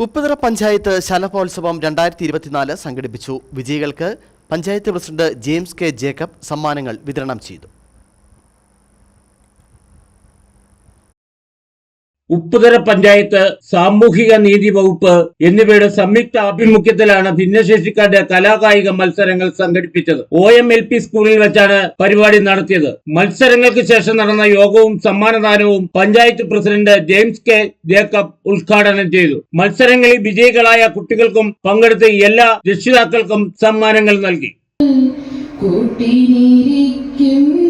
ഉപ്പുതറ പഞ്ചായത്ത് ശലഭോത്സവം രണ്ടായിരത്തി ഇരുപത്തിനാല് സംഘടിപ്പിച്ചു. വിജയികൾക്ക് panchayat president James K Jacob സമ്മാനങ്ങൾ വിതരണം ചെയ്തു. ഉപ്പുതര പഞ്ചായത്ത് സാമൂഹിക നീതി വകുപ്പ് എന്നിവയുടെ സംയുക്ത ആഭിമുഖ്യത്തിലാണ് ഭിന്നശേഷിക്കാരുടെ കലാകായിക മത്സരങ്ങൾ സംഘടിപ്പിച്ചത്. ഒ എം എൽ പി സ്കൂളിൽ വെച്ചാണ് പരിപാടി നടത്തിയത്. മത്സരങ്ങൾക്ക് ശേഷം നടന്ന യോഗവും സമ്മാനദാനവും panchayat president James K Jacob ഉദ്ഘാടനം ചെയ്തു. മത്സരങ്ങളിൽ വിജയികളായ കുട്ടികൾക്കും പങ്കെടുത്ത എല്ലാ രക്ഷിതാക്കൾക്കും സമ്മാനങ്ങൾ നൽകി. കൂട്ടിനിരിക്കുന്നു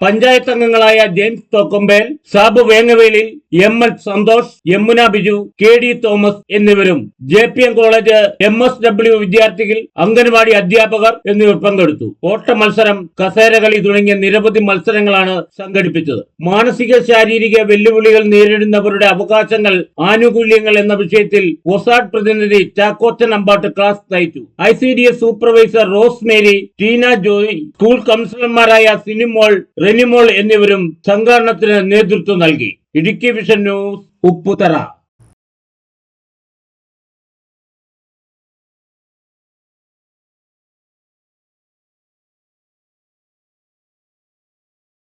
പഞ്ചായത്ത് അംഗങ്ങളായ James Thokkombel Sabu Vengavelil M L Santhosh Yamuna Biju K D Thomas എന്നിവരും J P M college M S W വിദ്യാർത്ഥികൾ അംഗൻവാടി അധ്യാപകർ എന്നിവർ പങ്കെടുത്തു. ഓട്ട മത്സരം കസേരകളി തുടങ്ങിയ നിരവധി മത്സരങ്ങളാണ് സംഘടിപ്പിച്ചത്. മാനസിക ശാരീരിക വെല്ലുവിളികൾ നേരിടുന്നവരുടെ അവകാശങ്ങൾ ആനുകൂല്യങ്ങൾ എന്ന വിഷയത്തിൽ ഒസാഡ് പ്രതിനിധി ചാക്കോച്ചൻ അമ്പാട്ട് ക്ലാസ് നയിച്ചു. I C D S supervisor Rose Mary Teena Joy school കൗൺസിലർമാരായ സിനിമോൾ റെനിമോൾ എന്നിവരും സംഘാടനത്തിന് നേതൃത്വം നൽകി. Idukki vision news Upputhara.